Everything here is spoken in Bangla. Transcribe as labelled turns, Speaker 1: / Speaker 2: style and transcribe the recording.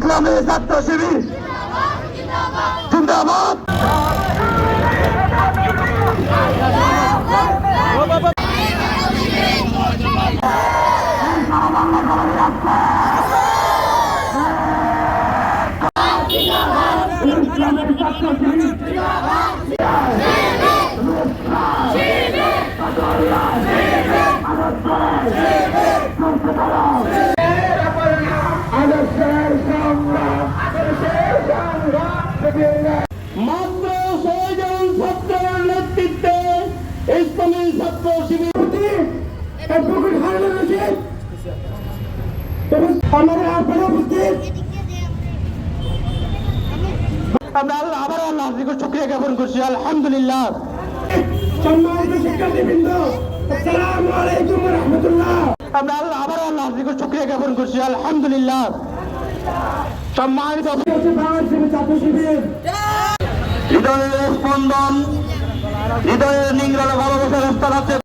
Speaker 1: ইসলামী ছাত্র শিবির। জিন্দাবাদ।
Speaker 2: মাত্র ছয়জন ছাত্রের নেতৃত্বে ইসলামী ছাত্র শিবির
Speaker 1: আমাদের আপনারা উপস্থিত।
Speaker 2: আমরা আল্লাহ, আবার আল্লাহ আবার আল্লাহ শুক্রিয়া জ্ঞাপন করছি। আলহামদুলিল্লাহ। সম্মানিত হৃদয়ের স্পন্দন হৃদয়ের নিংড়ালে ভালোবাসার স্থান আছে